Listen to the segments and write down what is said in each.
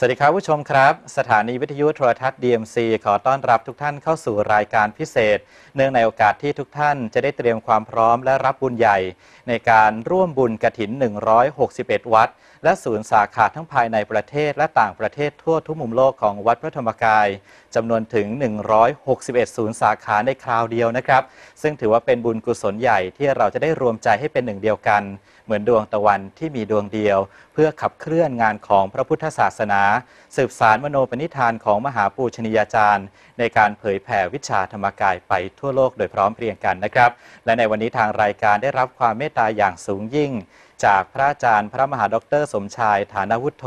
สวัสดีครับผู้ชมครับ สถานีวิทยุโทรทัศน์ DMC ขอต้อนรับทุกท่านเข้าสู่รายการพิเศษ เนื่องในโอกาสที่ทุกท่านจะได้เตรียมความพร้อมและรับบุญใหญ่ ในการร่วมบุญกระถิน 161 วัด และศูนย์สาขาทั้งภายในประเทศและต่างประเทศทั่วทุกมุมโลกของวัดพระธรรมกายจำนวนถึง 161 ศูนย์สาขาในคราวเดียวนะครับ ซึ่งถือว่าเป็นบุญกุศลใหญ่ที่เราจะได้รวมใจให้เป็นหนึ่งเดียวกัน เหมือนดวงตะวันที่มีดวงเดียว เพื่อขับเคลื่อนงานของพระพุทธศาสนา สืบสารมโนปณิธานของมหาปูชนียาจารย์ ในการเผยแผ่วิชาธรรมกายไปทั่วโลกโดยพร้อมเพรียงกันนะครับ และในวันนี้ทางรายการได้รับความเมตตาอย่างสูงยิ่ง จากพระอาจารย์พระมหาดร สมชายฐานวุฒโธ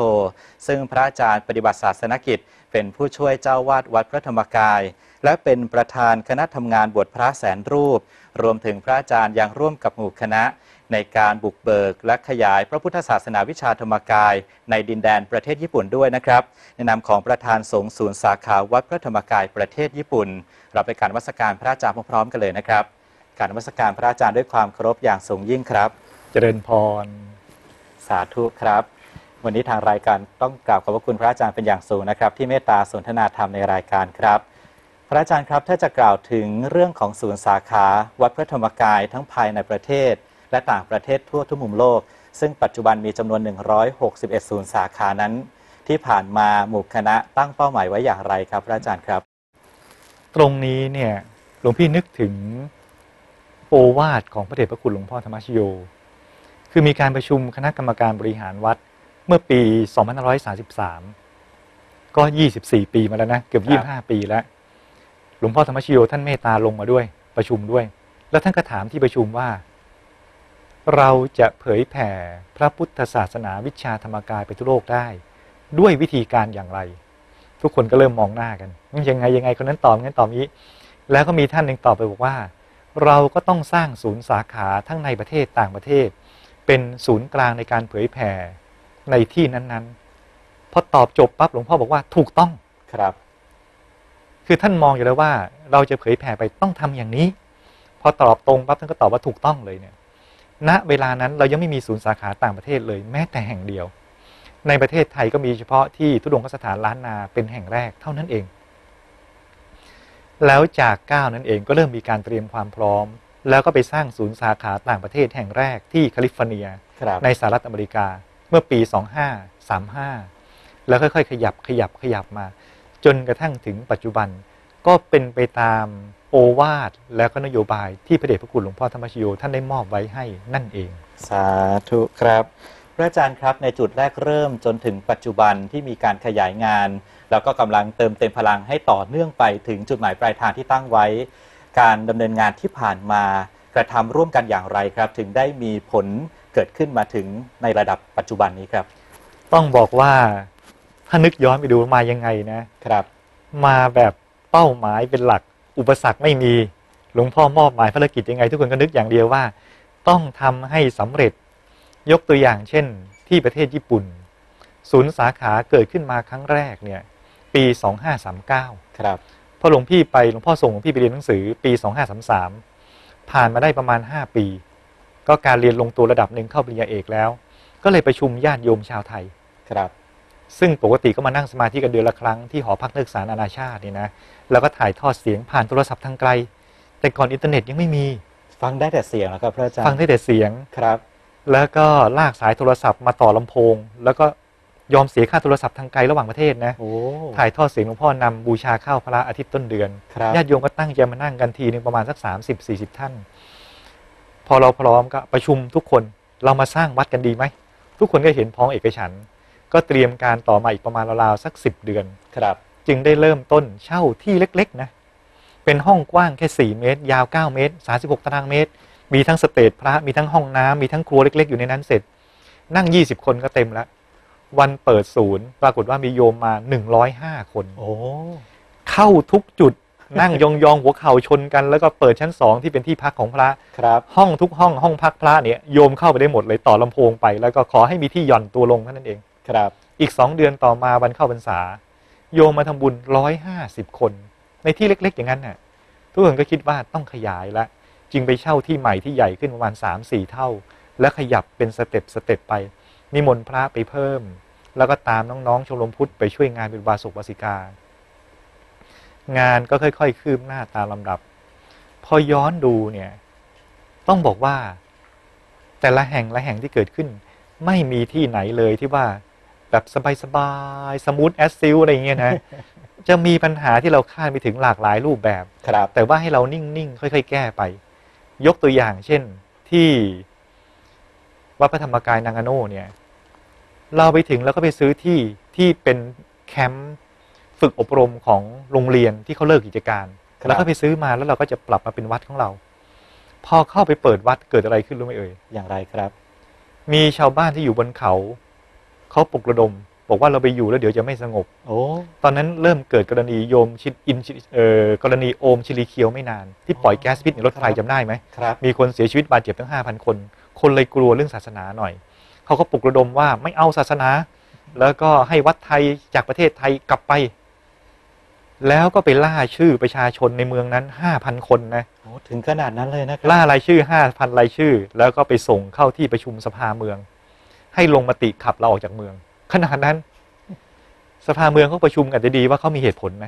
ซึ่งพระอาจารย์ปฏิบัติศาสนกิจ เป็นผู้ช่วยเจ้าวาดวัดพระธรรมกาย และเป็นประธานคณะทำงานบวชพระแสนรูป รวมถึงพระอาจารย์ยังร่วมกับหมู่คณะ ในการบุกเบิกและขยายพระพุทธศาสนาวิชาธรรมกาย ในดินแดนประเทศญี่ปุ่นด้วยนะครับในนามของประธานสงฆ์ศูนย์สาขาวัดพระธรรมกายประเทศญี่ปุ่นเราไปการนมัสการพระอาจารย์พร้อมๆกันเลยนะครับ การนมัสการพระอาจารย์ด้วยความเคารพอย่างสูงยิ่งครับ เจริญพร สาธุครับวันนี้ทางรายการต้องกราบขอบพระคุณพระอาจารย์เป็นอย่างสูงนะครับ ที่เมตตาสนทนาธรรมในรายการครับ พระอาจารย์ครับถ้าจะกล่าวถึงเรื่องของศูนย์สาขาวัดพระธรรมกายทั้งภายในประเทศ และต่างประเทศทั่วทุกมุมโลก ซึ่งปัจจุบันมีจำนวน 161 ศูนย์สาขานั้น ที่ผ่านมาหมู่คณะตั้งเป้าหมายไว้อย่างไรครับ พระอาจารย์ครับ ตรงนี้เนี่ยหลวงพี่นึกถึงโอวาทของพระเดชพระคุณหลวงพ่อธรรมชโย คือมีการประชุมคณะกรรมการบริหารวัดเมื่อปี 2533 ก็ 24 ปีมาแล้วนะ เกือบ 25 ปีแล้ว หลวงพ่อธรรมชโยท่านเมตตาลงมาด้วยประชุมด้วย แล้วท่านก็ถามที่ประชุมว่า เราจะเผยแผ่พระพุทธศาสนาวิชาธรรมกายไปทั่วโลกได้ ด้วยวิธีการอย่างไร ทุกคนก็เริ่มมองหน้ากันยังไงยังไงคนนั้นตอบงั้นตอบนี้ แล้วก็มีท่านหนึ่งตอบไปบอกว่า เราก็ต้องสร้างศูนย์สาขาทั้งในประเทศต่างประเทศ เป็นศูนย์กลางในการเผยแผ่ในที่นั้นๆพอตอบจบปั๊บหลวงพ่อบอกว่าถูกต้องครับ คือท่านมองอยู่แล้วว่า เราจะเผยแผ่ไปต้องทำอย่างนี้ พอตอบตรงปั๊บท่านก็ตอบว่าถูกต้องเลยเนี่ยณเวลานั้นเรายังไม่มีศูนย์สาขาต่างประเทศเลย แม้แต่แห่งเดียว ในประเทศไทยก็มีเฉพาะที่ทุดงคสถานล้านนาเป็นแห่งแรกเท่านั้นเอง แล้วจากก้าวนั้นเองก็เริ่มมีการเตรียมความพร้อม แล้วก็ไปสร้างศูนย์สาขาต่างประเทศแห่งแรกที่แคลิฟอร์เนียครับในสหรัฐอเมริกาเมื่อปี 2535 แล้วค่อยๆ ขยับขยับขยับมา จนกระทั่งถึงปัจจุบันก็เป็นไปตามโอวาทและก็นโยบายที่พระเดชพระคุณหลวงพ่อธรรมชโยท่านได้มอบไว้ให้นั่นเอง สาธุครับพระอาจารย์ครับในจุดแรกเริ่มจนถึงปัจจุบันที่มีการขยายงาน แล้วก็กำลังเติมเต็มพลังให้ต่อเนื่องไปถึงจุดหมายปลายทางที่ตั้งไว้ การดำเนินงานที่ผ่านมากระทำร่วมกันอย่างไรครับ ถึงได้มีผลเกิดขึ้นมาถึงในระดับปัจจุบันนี้ครับ ต้องบอกว่า ถ้านึกย้อนไปดูมายังไงนะครับ มาแบบเป้าหมายเป็นหลักอุปสรรคไม่มีหลวงพ่อมอบหมายภารกิจยังไง ทุกคนก็นึกอย่างเดียวว่า ต้องทำให้สำเร็จยกตัวอย่างเช่น ที่ประเทศญี่ปุ่น ศูนย์สาขาเกิดขึ้นมาครั้งแรกเนี่ยปี 2539 ครับพอหลวงพี่ไปหลวงพ่อส่งหลวงพี่ไปเรียนหนังสือปี 2533 ผ่านมาได้ประมาณ 5 ปี ก็การเรียนลงตัวระดับหนึ่งเข้าปริญญาเอกแล้ว ก็เลยประชุมญาติโยมชาวไทยครับ ซึ่งปกติก็มานั่งสมาธิกันเดือนละครั้งที่หอพักนักศึกษานานาชาตินี่นะแล้วก็ถ่ายทอดเสียงผ่านโทรศัพท์ทางไกล แต่ก่อนอินเทอร์เน็ตยังไม่มี ฟังได้แต่เสียงแล้วครับพระอาจารย์ฟังได้แต่เสียงครับ แล้วก็ลากสายโทรศัพท์มาต่อลำโพง แล้วก็ยอมเสียค่าโทรศัพท์ทางไกลระหว่างประเทศนะโอ้ถ่ายทอดเสียงหลวงพ่อนำบูชาข้าวพระอาทิตย์ต้นเดือนครับญาติโยมก็ตั้งใจมานั่งกันทีหนึงประมาณสัก 30 40 ท่าน พอเราพร้อมก็ประชุมทุกคนเรามาสร้างวัดกันดีไหมทุกคนก็เห็นพ้องเอกฉันท์ ก็เตรียมการต่อมาอีกประมาณราวๆสัก 10 เดือนครับ จึงได้เริ่มต้นเช่าที่เล็กๆนะเป็นห้องกว้างแค่ 4 เมตร ยาว 9 เมตร 36 ตารางเมตร มีทั้งสเตจพระมีทั้งห้องน้ำมีทั้งครัวเล็ก ๆ อยู่ในนั้นเสร็จ นั่ง 20 คนก็เต็มแล้ววันเปิดศูนย์ ปรากฏว่ามีโยมมา 105 คน โอ้เข้าทุกจุดนั่งยองๆหัวเข่าชนกัน แล้วก็เปิดชั้นสองที่เป็นที่พักของพระครับ ห้องทุกห้องห้องพักพระเนี่ยโยมเข้าไปได้หมดเลยต่อลำโพงไป แล้วก็ขอให้มีที่หย่อนตัวลงเท่านั้นเอง ครับ อีกสองเดือนต่อมาวันเข้าพรรษา โยมมาทำบุญร้อยห้าสิบคน ในที่เล็ก ๆ อย่างนั้นน่ะ ทุกคนก็คิดว่าต้องขยายละ จึงไปเช่าที่ใหม่ที่ใหญ่ขึ้นประมาณสามสี่เท่า และขยับเป็นสเต็ปสเต็ปไป นิมนต์พระไปเพิ่ม แล้วก็ตามน้องๆชมรมพุทธไปช่วยงานเป็นวาสุกวาสิกา งานก็ค่อย ๆ คืบหน้าตามลำดับ พอย้อนดูเนี่ย ต้องบอกว่าแต่ละแห่งละแห่งที่เกิดขึ้น ไม่มีที่ไหนเลยที่ว่า แบบสบายๆสมูทแอสซิลอะไรอย่างเงี้ยนะ จะมีปัญหาที่เราคาดไม่ถึงหลากหลายรูปแบบครับ แต่ว่าให้เรานิ่งๆค่อย ๆ แก้ไป ยกตัวอย่างเช่นที่วัดพระธรรมกายนางาโน่เนี่ย เราไปถึงแล้วก็ไปซื้อที่ที่เป็นแคมป์ฝึกอบรมของโรงเรียนที่เขาเลิกกิจการครับแล้วก็ไปซื้อมาแล้วเราก็จะปรับมาเป็นวัดของเรา พอเข้าไปเปิดวัดเกิดอะไรขึ้นรู้ไหมเอ่ยอย่างไรครับ มีชาวบ้านที่อยู่บนเขา เขาปลุกระดม บอกว่าเราไปอยู่แล้วเดี๋ยวจะไม่สงบ โอ้ตอนนั้นเริ่มเกิดกรณีโยมชิดอินชิเอ่อกรณีโอมชิลีเคียวไม่นาน ที่ปล่อยแก๊สพิษในรถไฟจำได้ไหมครับมีคนเสียชีวิตบาดเจ็บทั้ง 5,000 คน คนเลยกลัวเรื่องศาสนาหน่อยเขาก็ปลุกระดมว่าไม่เอาศาสนา แล้วก็ให้วัดไทยจากประเทศไทยกลับไป แล้วก็ไปล่าชื่อประชาชนในเมืองนั้น 5,000 คนนะโอ้ถึงขนาดนั้นเลยนะครัล่ารายชื่อ 5,000รายชื่อ แล้วก็ไปส่งเข้าที่ประชุมสภาเมือง ให้ลงมติขับเราออกจากเมือง ขนาดนั้น สภาเมืองเขาประชุมกันจะดีว่าเขามีเหตุผลไหม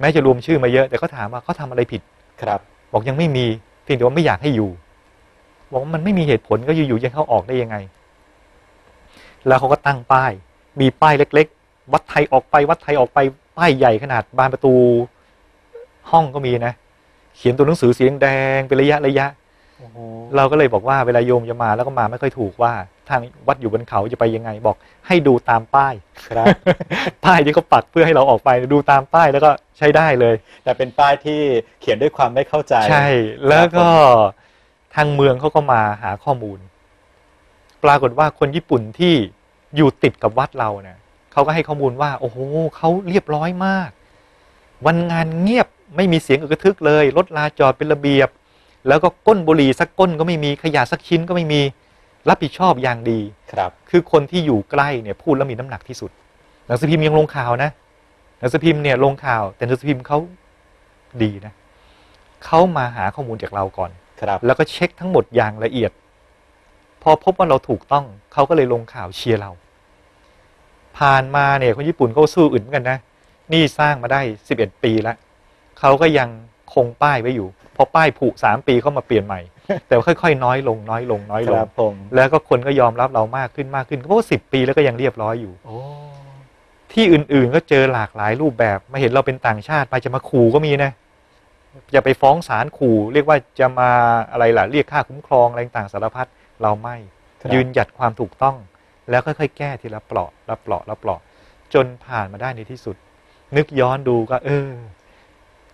แม้จะรวมชื่อมาเยอะ แต่เขาถามว่าเขาทำอะไรผิดครับ บอกยังไม่มีเพียงแต่ว่าไม่อยากให้อยู่ บอกว่ามันไม่มีเหตุผลก็อยู่ๆจะเข้าออกได้ยังไง แล้วเขาก็ตั้งป้าย มีป้ายเล็ก ๆ วัดไทยออกไป วัดไทยออกไปป้ายใหญ่ขนาดบานประตู ห้องก็มีนะ เขียนตัวหนังสือสีแดงๆเป็นระยะระยะโอ้โหเราก็เลยบอกว่าเวลาโยมจะมาแล้วก็มาไม่ค่อยถูกว่า ทางวัดอยู่บนเขาจะไปยังไงบอก ให้ดูตามป้ายครับ ป้ายที่เขาปักเพื่อให้เราออกไปดูตามป้ายแล้วก็ใช้ได้เลย แต่เป็นป้ายที่เขียนด้วยความไม่เข้าใจ ใช่ แล้วก็ทางเมืองเขาก็มาหาข้อมูล ปรากฏว่าคนญี่ปุ่นที่อยู่ติดกับวัดเราเนี่ยเขาก็ให้ข้อมูลว่า โอ้โหเขาเรียบร้อยมาก วันงานเงียบไม่มีเสียงอึกระทึกเลยรถลาจอดเป็นระเบียบ แล้วก็ก้นบุหรี่สักก้นก็ไม่มีขยะสักชิ้นก็ไม่มี รับผิดชอบอย่างดีครับ คือคนที่อยู่ใกล้เนี่ยพูดแล้วมีน้ำหนักที่สุด หนังสือพิมพ์ยังลงข่าวนะ หนังสือพิมพ์เนี่ยลงข่าว แต่หนังสือพิมพ์เขาดีนะเขามาหาข้อมูลจากเราก่อนครับ แล้วก็เช็คทั้งหมดอย่างละเอียด พอพบว่าเราถูกต้องเขาก็เลยลงข่าวเชียร์เรา ผ่านมาเนี่ยคนญี่ปุ่นเขาสู้อึดเหมือนกันนะนี่สร้างมาได้ 11 ปีแล้วเขาก็ยังคงป้ายไว้อยู่ พอป้ายผุสามปีเขามาเปลี่ยนใหม่ แต่ว่าค่อยๆ น้อยลงน้อยลงน้อยคลงรับผมแล้วก็คนก็ยอมรับเรามากขึ้นมากขึ้นเพราะว่าสิบปีแล้วก็ยังเรียบร้อยอยู่โอ้ที่อื่นๆก็เจอหลากหลายรูปแบบมาเห็นเราเป็นต่างชาติไปจะมาขู่ก็มีนะจะไปฟ้องศาลขู่ เรียกว่าจะมาอะไรล่ะเรียกค่าคุ้มครองอะไรต่างสารพัดเราไม่ครับยืนหยัดความถูกต้อง แล้วค่อยๆแก้ทีละเปราะละเปราะละเปราะจนผ่านมาได้ในที่สุด นึกย้อนดูก็ เออ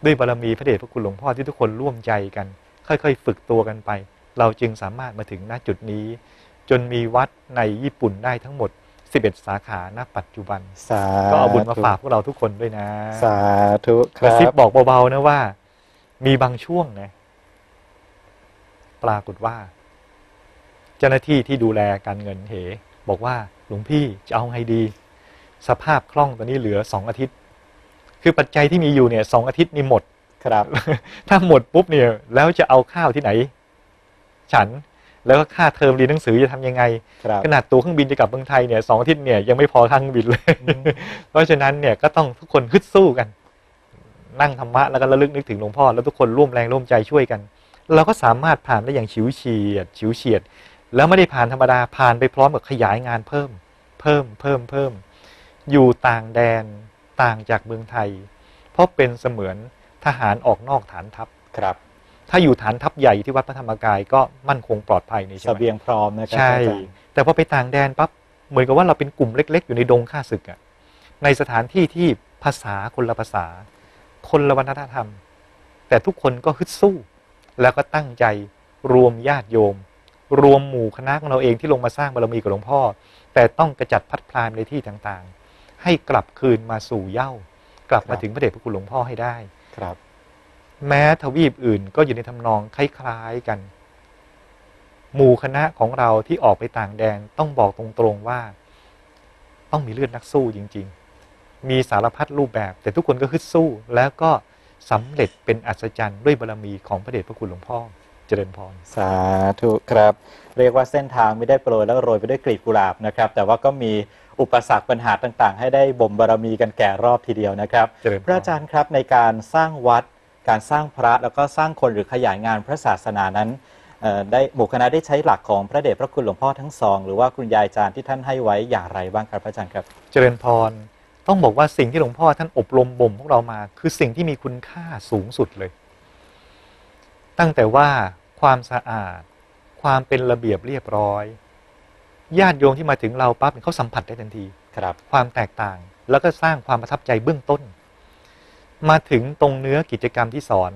ด้วยบารมีพระเดชพระคุณหลวงพ่อที่ทุกคนร่วมใจกัน ค่อยๆ ฝึกตัวกันไป เราจึงสามารถมาถึงณจุดนี้ จนมีวัดในญี่ปุ่นได้ทั้งหมด 11 สาขาณปัจจุบันสาก็เอาบุญมาฝากพวกเราทุกคนด้วยนะ สาธุคกระรัซิบบบอกเบาๆนะว่า มีบางช่วงนะ ปรากฏว่า เจ้าหน้าที่ที่ดูแลการเงินเห บอกว่าหลวงพี่จะเอาไงดี สภาพคล่องตอนนี้เหลือสองอาทิตย์ คือปัจจัยที่มีอยู่เนี่ยสองอาทิตย์นี่หมด ครับ ถ้าหมดปุ๊บเนี่ย แล้วจะเอาข้าวที่ไหน ฉันแล้วก็ค่าเทอมเรียนหนังสือจะทำยังไงครับขนาดตัวเครื่องบินจะกลับเมืองไทยเนี่ยสองอาทิตย์เนี่ยยังไม่พอค่าเครื่องบินเลยอืมเพราะฉะนั้นเนี่ยก็ต้องทุกคนฮึดสู้กัน นั่งธรรมะแล้วก็ระลึกนึกถึงหลวงพ่อ แล้วทุกคนร่วมแรงร่วมใจช่วยกัน เราก็สามารถผ่านได้อย่างฉิวเฉียดฉิวเฉียด แล้วไม่ได้ผ่านธรรมดาผ่านไปพร้อมกับขยายงานเพิ่ม เพิ่มเพิ่มเพิ่ม อยู่ต่างแดนต่างจากเมืองไทย เพราะเป็นเสมือน ทหารออกนอกฐานทัพครับ ถ้าอยู่ฐานทัพใหญ่ที่วัดพระธรรมกายก็มั่นคงปลอดภัยนี่เสใช่ไหมบียงพร้อมนะครัใช่อาจารย์แต่พอไปต่างแดนปั๊บเหมือนกับว่าเราเป็นกลุ่มเล็ก ๆ อยู่ในดงข้าศึกอะในสถานที่ที่ภาษาคนละภาษา คนละวัฒนธรรม แต่ทุกคนก็ฮึดสู้ แล้วก็ตั้งใจรวมญาติโยม รวมหมู่คณะของเราเองที่ลงมาสร้างบารมีกับหลวงพ่อ แต่ต้องกระจัดพัดพลานในที่ต่างๆ ให้กลับคืนมาสู่เหย้ากลับมาถึงพระเดชพระคุณหลวงพ่อให้ได้ ครับ แม้ทวีปอื่นก็อยู่ในทำนองคล้ายๆกัน หมู่คณะของเราที่ออกไปต่างแดนต้องบอกตรงๆว่า ต้องมีเลือดนักสู้จริง ๆ มีสารพัดรูปแบบ แต่ทุกคนก็ฮึดสู้ แล้วก็สำเร็จเป็นอัศจรรย์ด้วยบารมีของพระเดชพระคุณหลวงพ่อเจริญพร สาธุครับ เรียกว่าเส้นทางไม่ได้โปรยแล้วโรยไปด้วยกลีบกุหลาบนะครับ แต่ว่าก็มี อุปสรรคปัญหาต่างๆ ให้ได้บ่มบารมีกันแก่รอบทีเดียวนะครับ เจริญพพระอาจารย์ครับในการสร้างวัด การสร้างพระแล้วก็สร้างคนหรือขยายงานพระศาสนานั้นเอ่อได้หมู่คณะได้ใช้หลักของพระเดชพระคุณหลวงพ่อทั้งสอง หรือว่าคุณยายอาจารย์ที่ท่านให้ไว้อย่างไรบ้างครับพระอาจารย์ครับ เจริญพร ต้องบอกว่าสิ่งที่หลวงพ่อท่านอบรมบ่มพวกเรามา คือสิ่งที่มีคุณค่าสูงสุดเลย ตั้งแต่ว่าความสะอาด ความเป็นระเบียบเรียบร้อย ญาติโยมที่มาถึงเราปั๊บเขาสัมผัสได้ทันทีครับ ความแตกต่างแล้วก็สร้างความประทับใจเบื้องต้น มาถึงตรงเนื้อกิจกรรมที่สอน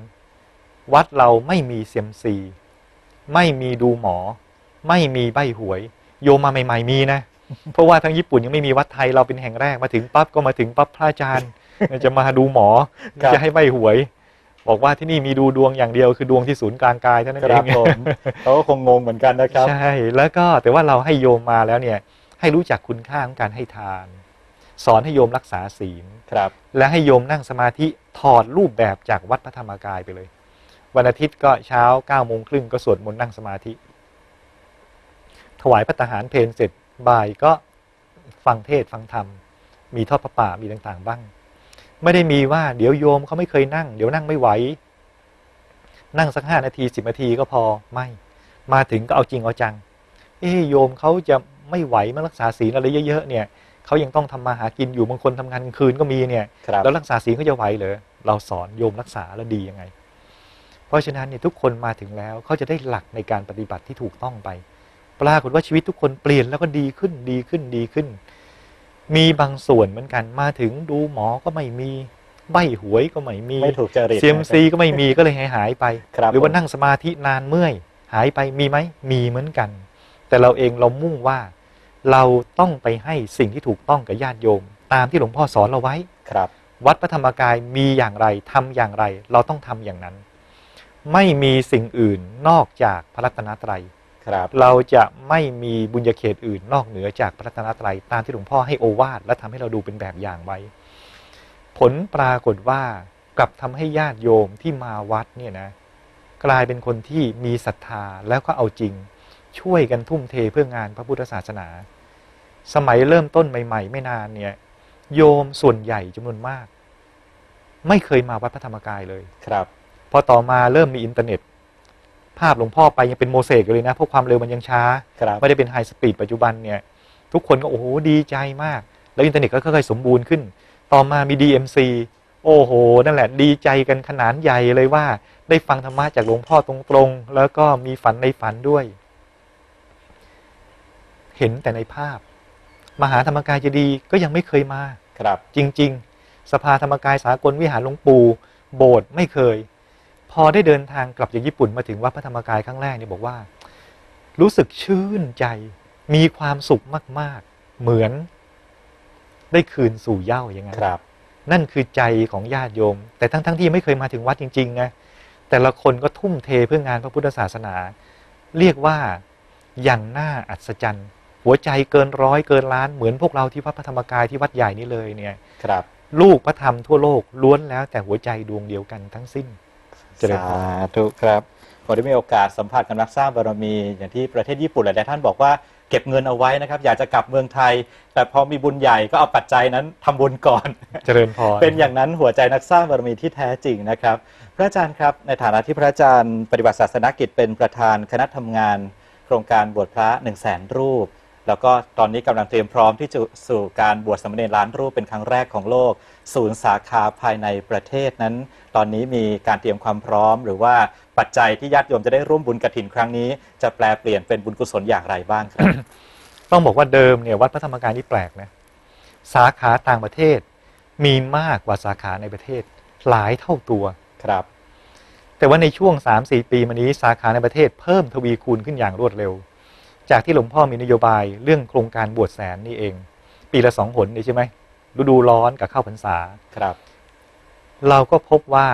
วัดเราไม่มีเซียมซี ไม่มีดูหมอ ไม่มีใบหวย โยมมาใหม่ ๆ มีนะ เพราะว่าทั้งญี่ปุ่นยังไม่มีวัดไทยเราเป็นแห่งแรกมาถึงปั๊บก็มาถึงปั๊บพระอาจารย์ จะมาดูหมอครับจะให้ใบหวย บอกว่าที่นี่มีดูดวงอย่างเดียวคือดวงที่ศูนย์กลางกายเท่านั้นคเอรับงผมเขาก็คงงงเหมือนกันนะครับ ใช่ แล้วก็แต่ว่าเราให้โยมมาแล้วเนี่ยให้รู้จักคุณค่าของการให้ทาน สอนให้โยมรักษาศีลครับ และให้โยมนั่งสมาธิถอดรูปแบบจากวัดพระธรรมกายไปเลย วันอาทิตย์ก็เช้า9ก้าโมงครึ่งก็สวดมนต์นั่งสมาธิ ถวายพระทหารเพลเสร็จบ่ายก็ฟังเทศน์ฟังธรรม มีทอดพระป่ามีต่างๆ บ้าง ไม่ได้มีว่าเดี๋ยวโยมเขาไม่เคยนั่ง เดี๋ยวนั่งไม่ไหว นั่งสักห้านาทีสิบนาทีก็พอไม่ มาถึงก็เอาจริงเอาจัง เอ้โยมเขาจะไม่ไหวมารักษาศีลอะไรเยอะๆเนี่ยเขายังต้องทำมาหากินอยู่บางคนทำงานกลางคืนก็มีเนี่ยครับแล้วรักษาศีลเขาจะไหวเหรอเราสอนโยมรักษาแล้วดียังไง เพราะฉะนั้นเนี่ยทุกคนมาถึงแล้วเขาจะได้หลักในการปฏิบัติที่ถูกต้องไป ปรากฏว่าชีวิตทุกคนเปลี่ยนแล้วก็ดีขึ้นดีขึ้นดีขึ้น มีบางส่วนเหมือนกันมาถึงดูหมอก็ไม่มีใบหวยก็ไม่มีไม่ถูกจริตเซียมซีก็ไม่มีก็เลยหายหายไปครับหรือว่าผมนั่งสมาธินานเมื่อย หายไปมีไหมมีเหมือนกัน แต่เราเองเรามุ่งว่า เราต้องไปให้สิ่งที่ถูกต้องกับญาติโยม ตามที่หลวงพ่อสอนเราไว้ครับ วัดพระธรรมกายมีอย่างไรทำอย่างไร เราต้องทำอย่างนั้น ไม่มีสิ่งอื่นนอกจากพระรัตนตรัยครับ เราจะไม่มีบุญญาเขตอื่นนอกเหนือจากพระรัตนตรัยตามที่หลวงพ่อให้โอวาทและทำให้เราดูเป็นแบบอย่างไว้ ผลปรากฏว่ากลับทำให้ญาติโยมที่มาวัดเนี่ยนะกลายเป็นคนที่มีศรัทธาแล้วก็เอาจริง ช่วยกันทุ่มเทเพื่องานพระพุทธศาสนา สมัยเริ่มต้นใหม่ ๆ ไม่นานเนี่ยโยมส่วนใหญ่จำนวนมาก ไม่เคยมาวัดพระธรรมกายเลยครับ พอต่อมาเริ่มมีอินเทอร์เน็ต ภาพหลวงพ่อไปยังเป็นโมเสกอยู่เลยนะ เพราะความเร็วมันยังช้าครับไม่ได้เป็นไฮสปีดปัจจุบันเนี่ย ทุกคนก็โอ้โหดีใจมาก แล้วอินเทอร์เน็ตก็ค่อยๆสมบูรณ์ขึ้น ต่อมามี DMC โอ้โห นั่นแหละดีใจกันขนาดใหญ่เลยว่า ได้ฟังธรรมะจากหลวงพ่อตรงๆ แล้วก็มีฝันในฝันด้วย เห็นแต่ในภาพ มหาธรรมกายเจะดีย์ก็ยังไม่เคยมา ครับ จริง ๆ สภาธรรมกายสากลวิหารหลวงปู่โบสถ์ไม่เคย พอได้เดินทางกลับจากญี่ปุ่นมาถึงวัดพระธรรมกายครั้งแรกเนี่ยบอกว่า รู้สึกชื่นใจ มีความสุขมาก ๆ เหมือนได้คืนสู่เหย้าอย่างนั้นครับ นั่นคือใจของญาติโยม แต่ทั้งๆทที่ไม่เคยมาถึงวัดจริงๆนะแต่ละคนก็ทุ่มเทเพื่องานพระพุทธศาสนา เรียกว่าอย่างน่าอัศจรรย์ หัวใจเกินร้อยเกินล้านเหมือนพวกเราที่วัดพระธรรมกายที่วัดใหญ่นี่เลยเนี่ย ครับ ลูกพระธรรมทั่วโลกล้วนแล้วแต่หัวใจดวงเดียวกันทั้งสิ้น เจริญพรสาธุครับผมได้มีโอกาสสัมผัสกับนักสร้างบารมีอย่างที่ประเทศญี่ปุ่นหลายๆท่านบอกว่าเก็บเงินเอาไว้นะครับ อยากจะกลับเมืองไทย แต่พอมีบุญใหญ่ก็เอาปัจจัยนั้นทำบุญก่อน เจริญพรเป็นอย่างนั้นหัวใจนักสร้างบารมีที่แท้จริงนะครับ พระอาจารย์ครับในฐานะที่พระอาจารย์ปฏิบัติศาสนกิจเป็นประธานคณะทำงาน โครงการบวชพระ1 0 0 0 0แสนรูป แล้วก็ตอนนี้กำลังเตรียมพร้อมที่จะสู่การบวชสามเณรล้านรูปเป็นครั้งแรกของโลก ศูนย์สาขาภายในประเทศนั้น ตอนนี้มีการเตรียมความพร้อม หรือว่าปัจจัยที่ญาติโยมจะได้ร่วมบุญกระถินครั้งนี้ จะแปลเปลี่ยนเป็นบุญกุศลอย่างไรบ้างครับ ต้องบอกว่าเดิมเนี่ยวัดพระธรรมกายนี่แปลกนะสาขาต่างประเทศ มีมากกว่าสาขาในประเทศ หลายเท่าตัวครับ แต่ว่าในช่วง 3-4 ปีมานี้สาขาในประเทศเพิ่มทวีคูณขึ้นอย่างรวดเร็ว จากที่หลวงพ่อมีนโยบายเรื่องโครงการบวชแสนนี่เอง ปีละสองหนนี่ใช่ไหมฤดูร้อนกับเข้าพรรษาครับ เราก็พบว่า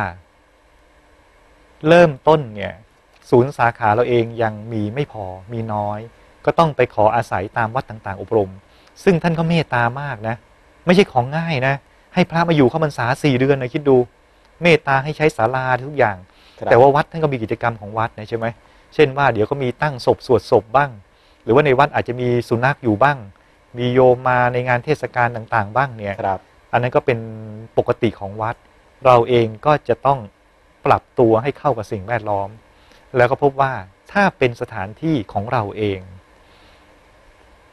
เริ่มต้นเนี่ย ศูนย์สาขาเราเองยังมีไม่พอมีน้อย ก็ต้องไปขออาศัยตามวัดต่าง ๆ อบรม ซึ่งท่านก็เมตตามากนะ ไม่ใช่ของง่ายนะ ให้พระมาอยู่เข้าพรรษาสี่เดือนนะคิดดู เมตตาให้ใช้ศาลาทุกอย่างครับแต่ว่าวัดท่านก็มีกิจกรรมของวัดนะใช่ไหมเช่นว่าเดี๋ยวก็มีตั้งศพสวดศพบ้างห รือว่าในวัดอาจจะมีสุนัขอยู่บ้าง มีโยมมาในงานเทศกาลต่างๆ บ้างเนี่ยครับ อันนั้นก็เป็นปกติของวัด เราเองก็จะต้องปรับตัวให้เข้ากับสิ่งแวดล้อม แล้วก็พบว่าถ้าเป็นสถานที่ของเราเอง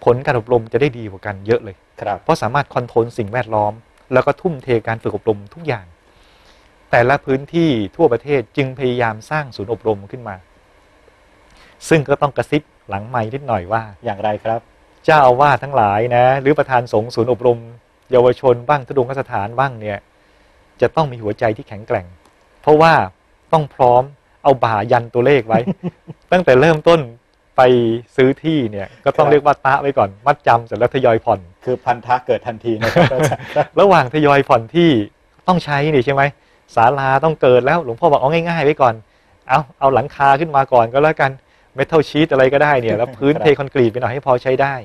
ผลการอบรมจะได้ดีกว่ากันเยอะเลยครับเพราะสามารถคอนโทรลสิ่งแวดล้อม แล้วก็ทุ่มเทการฝึกอบรมทุกอย่าง แต่ละพื้นที่ทั่วประเทศจึงพยายามสร้างศูนย์อบรมขึ้นมา ซึ่งก็ต้องกระซิบหลังไม้นิดหน่อยว่าอย่างไรครับ เจ้าอาวาสทั้งหลายนะ หรือประธานสงฆ์ศูนย์อบรม เยาวชนบ้างทุดงคสถานบ้างเนี่ยจะต้องมีหัวใจที่แข็งแกร่ง เพราะว่าต้องพร้อมเอาบ่ายันตัวเลขไว้ ตั้งแต่เริ่มต้นไปซื้อที่เนี่ยก็ต้อคงรับเรียกว่าตะไว้ก่อน มัดจำเสร็จแล้วทยอยผ่อน คือพันธะเกิดทันทีนะครับอาจารย์ครับระหว่างทยอยผ่อนที่ต้องใช้นี่ใช่ไหมศาลาต้องเกิดแล้วหลวงพ่อบอกเอาง่ายๆไว้ก่อน เอาเอาหลังคาขึ้นมาก่อนก็แล้วกัน เมทัลชีตอะไรก็ได้เนี่ยแล้วพื้นครับเทคอนกรีตไปหน่อยให้พอใช้ได้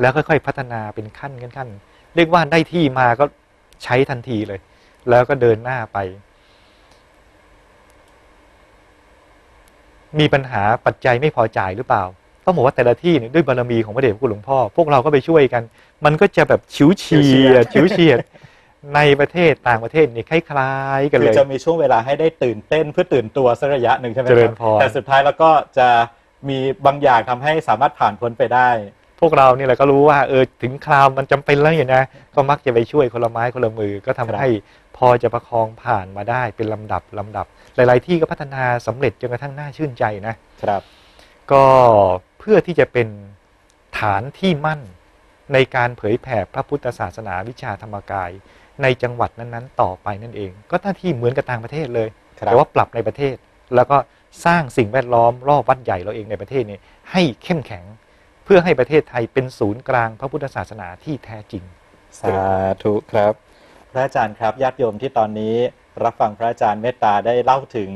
แล้วค่อยๆพัฒนาเป็นขั้นขั้นขั้นเรียกว่าได้ที่มาก็ใช้ทันทีเลย แล้วก็เดินหน้าไป มีปัญหาปัจจัยไม่พอจ่ายหรือเปล่า ต้องบอกว่าแต่ละที่เนี่ยด้วยบารมีของพระเดชพระคุณหลวงพ่อ พวกเราก็ไปช่วยกัน มันก็จะแบบฉิวเฉียดฉิวเฉียดในประเทศต่างประเทศเนี่ยคล้ายๆกันคืเลอยจะมีช่วงเวลาให้ได้ตื่นเต้นเพื่อตื่นตัวสักระยะหนึ่งใช่ไหมคเจริรัญพรแต่สุดท้ายแล้วก็จะ มีบางอย่างทำให้สามารถผ่านพ้นไปได้ พวกเราเนี่ยแหละก็รู้ว่าเออถึงคราวมันจำเป็นแล้วเนี่ยนะก็มักจะไปช่วยคนละไม้คนละมือก็ทำครับให้พอจะประคองผ่านมาได้เป็นลำดับลำดับ หลาย ๆ ที่ก็พัฒนาสำเร็จจนกระทั่งน่าชื่นใจนะครับ ก็เพื่อที่จะเป็นฐานที่มั่นในการเผยแผ่พระพุทธศาสนาวิชาธรรมกาย ในจังหวัดนั้น ๆ ต่อไปนั่นเอง ก็หน้าที่เหมือนกับต่างประเทศเลยครับแต่ว่าปรับในประเทศแล้วก็ สร้างสิ่งแวดล้อมรอบวัดใหญ่เราเองในประเทศนี้ให้เข้มแข็งเพื่อให้ประเทศไทยเป็นศูนย์กลางพระพุทธศาสนาที่แท้จริง สาธุครับ พระอาจารย์ครับญาติโยมที่ตอนนี้รับฟังพระอาจารย์เมตตาได้เล่าถึง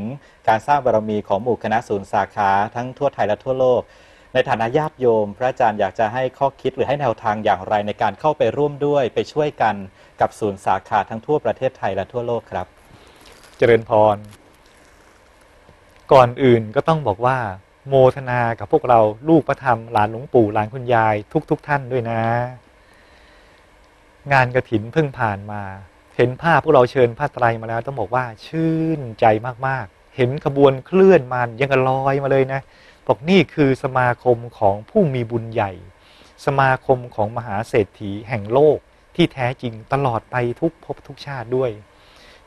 การสร้างบารมีของหมู่คณะศูนย์สาขาทั้งทั่วไทยและทั่วโลก ในฐานะญาติโยม พระอาจารย์อยากจะให้ข้อคิดหรือให้แนวทางอย่างไรในการเข้าไปร่วมด้วยไปช่วยกันกับศูนย์สาขาทั้งทั่วประเทศไทยและทั่วโลกครับ เจริญพร ก่อนอื่นก็ต้องบอกว่า โมทนากับพวกเราลูกพระธรรมหลานหลวงปู่หลานคุณยายทุก ๆทท่านด้วยนะ งานกระถินเพิ่งผ่านมา เห็นภาพพวกเราเชิญผ้าไตรมาแล้วต้องบอกว่าชื่นใจมากๆ เห็นขบวนเคลื่อนมายังกระลอยมาเลยนะบอกนี่คือสมาคมของผู้มีบุญใหญ่ สมาคมของมหาเศรษฐีแห่งโลกที่แท้จริงตลอดไปทุกภพทุกชาติด้วย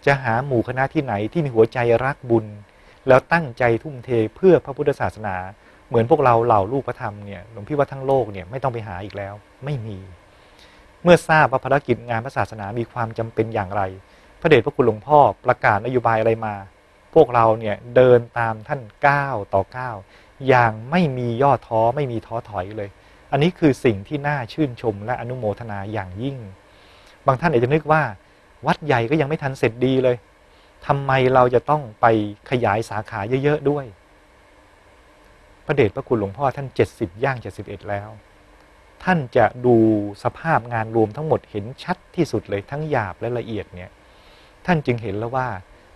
จะหาหมู่คณะที่ไหนที่มีหัวใจรักบุญ แล้วตั้งใจทุ่มเทเพื่อพระพุทธศาสนา เหมือนพวกเราเหล่าลูกพระธรรมเนี่ยหลวงพี่ว่าทั้งโลกเนี่ยไม่ต้องไปหาอีกแล้ว ไม่มี เมื่อทราบว่าภารกิจงานพระศาสนามีความจำเป็นอย่างไร พระเดชพระคุณหลวงพ่อประกาศนโยบายอะไรมา พวกเราเนี่ยเดินตามท่านก้าวต่อก้าวอย่างไม่มีย่อท้อไม่มีท้อถอยเลย อันนี้คือสิ่งที่น่าชื่นชมและอนุโมทนาอย่างยิ่ง บางท่านอาจจะนึกว่า วัดใหญ่ก็ยังไม่ทันเสร็จดีเลย ทำไมเราจะต้องไปขยายสาขาเยอะๆด้วย พระเดชพระคุณหลวงพ่อท่านเจ็ดสิบย่างเจ็ดสิบเอ็ดแล้ว ท่านจะดูสภาพงานรวมทั้งหมดเห็นชัดที่สุดเลยทั้งหยาบและละเอียดเนี่ย ท่านจึงเห็นแล้วว่า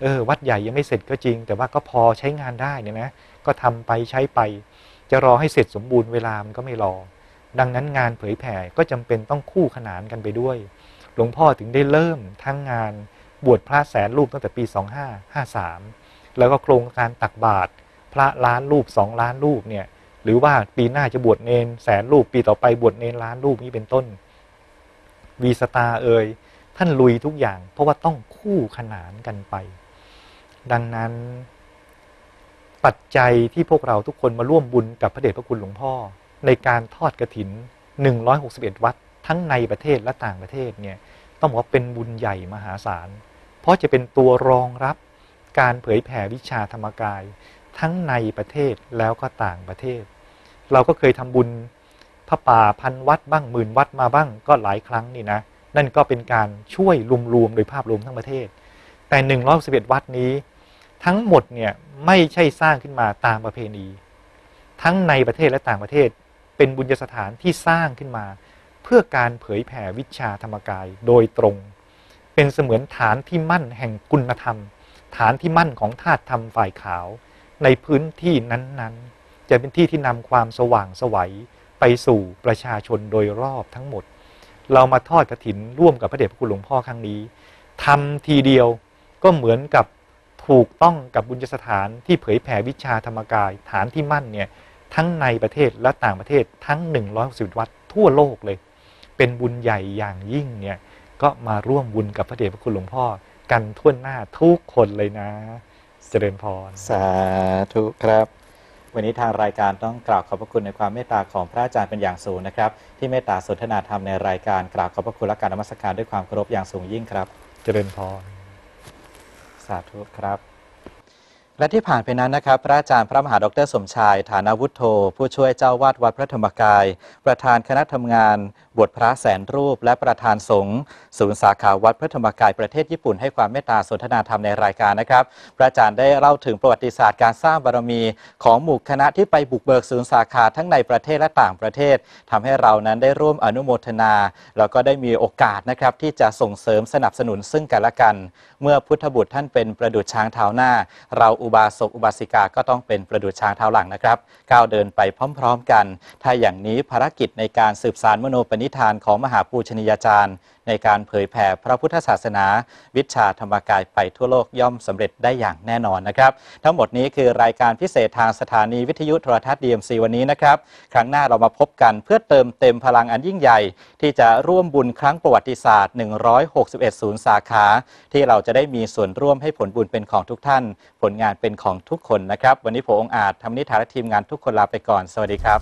เออ วัดใหญ่ยังไม่เสร็จก็จริง แต่ว่าก็พอใช้งานได้เนี่ยนะ ก็ทำไปใช้ไป จะรอให้เสร็จสมบูรณ์เวลามันก็ไม่รอ ดังนั้นงานเผยแผ่ก็จำเป็นต้องคู่ขนานกันไปด้วย หลวงพ่อถึงได้เริ่มทั้งงาน บวชพระแสนรูปตั้งแต่ปี 2553 แล้วก็โครงการตักบาตรพระล้านรูปสองล้านรูปเนี่ยหรือว่าปีหน้าจะบวชเนนแสนรูปปีต่อไปบวชเนนล้านรูปนี้เป็นต้น วีสตาเอ่ยท่านลุยทุกอย่าง เพราะว่าต้องคู่ขนานกันไป ดังนั้น ปัจจัยที่พวกเราทุกคนมาร่วมบุญกับพระเดชพระคุณหลวงพ่อ ในการทอดกระถิน 161 วัด ทั้งในประเทศและต่างประเทศเนี่ยต้องบอกว่าเป็นบุญใหญ่มหาศาล เพราะจะเป็นตัวรองรับการเผยแผ่วิชาธรรมกาย ทั้งในประเทศแล้วก็ต่างประเทศ เราก็เคยทำบุญพระป่าพันวัดบ้างหมื่นวัดมาบ้างก็หลายครั้งนี่นะนั่นก็เป็นการช่วยรวมๆโดยภาพรวมทั้งประเทศ แต่111วัดนี้ ทั้งหมดเนี่ยไม่ใช่สร้างขึ้นมาตามประเพณี ทั้งในประเทศและต่างประเทศ เป็นบุญญสถานที่สร้างขึ้นมา เพื่อการเผยแผ่วิชาธรรมกายโดยตรง เป็นเสมือนฐานที่มั่นแห่งคุณธรรม ฐานที่มั่นของธาตุธรรมฝ่ายขาว ในพื้นที่นั้นๆ จะเป็นที่ที่นำความสว่างสวัยไปสู่ประชาชนโดยรอบทั้งหมด เรามาทอดกระถินร่วมกับพระเดชพระคุณหลวงพ่อครั้งนี้ทำทีเดียวก็เหมือนกับถูกต้องกับบุญสถานที่เผยแผ่วิชาธรรมกาย ฐานที่มั่นเนี่ยทั้งในประเทศและต่างประเทศทั้ง 160 วัดทั่วโลกเลย เป็นบุญใหญ่อย่างยิ่งเนี่ย ก็มาร่วมบุญกับพระเดชพระคุณหลวงพ่อ กันทั่วหน้าทุกคนเลยนะ เจริญพร สาธุครับ วันนี้ทางรายการต้องกราบขอบพระคุณในความเมตตาของพระอาจารย์เป็นอย่างสูงนะครับ ที่เมตตาสนทนาธรรมในรายการกราบขอบพระคุณและการนมัสการด้วยความเคารพอย่างสูงยิ่งครับ เจริญพร สาธุครับและที่ผ่านไปนั้นนะครับ พระอาจารย์พระมหาดรสมชาย ฐานาวุฒโธ ผู้ช่วยเจ้าวาดวัดพระธรรมกาย ประธานคณะทำงาน บทพระแสนรูป และประธานสงฆ์ศูนย์สาขาวัดพระธรรมกายประเทศญี่ปุ่นให้ความเมตตาสนทนาธรรมในรายการนะครับ พระอาจารย์ได้เล่าถึงประวัติศาสตร์การสร้างบารมี ของหมู่คณะที่ไปบุกเบิกศูนย์สาขาทั้งในประเทศและต่างประเทศทำให้เรานั้นได้ร่วมอนุโมทนา แล้วก็ได้มีโอกาสนะครับที่จะส่งเสริมสนับสนุนซึ่งกันและกัน เมื่อพุทธบุตรท่านเป็นประดุจช้างเท้าหน้า เราอุบาสกอุบาสิกาก็ต้องเป็นประดุจช้างเท้าหลังนะครับก้าวเดินไปพร้อม ๆ กัน ถ้าอย่างนี้ภารกิจในการสืบสารมโนปณิธานของมหาปูชนียาจารย์ ในการเผยแผ่พระพุทธศาสนา วิชาธรรมกายไปทั่วโลกย่อมสำเร็จได้อย่างแน่นอนนะครับ ทั้งหมดนี้คือรายการพิเศษทางสถานีวิทยุโทรทัศน์ DMC วันนี้นะครับ ครั้งหน้าเรามาพบกันเพื่อเติมเต็มพลังอันยิ่งใหญ่ ที่จะร่วมบุญครั้งประวัติศาสตร์ 161ศูนย์สาขา ที่เราจะได้มีส่วนร่วมให้ผลบุญเป็นของทุกท่าน ผลงานเป็นของทุกคนนะครับ วันนี้ผมองอาจทำนิทานและทีมงานทุกคนลาไปก่อน สวัสดีครับ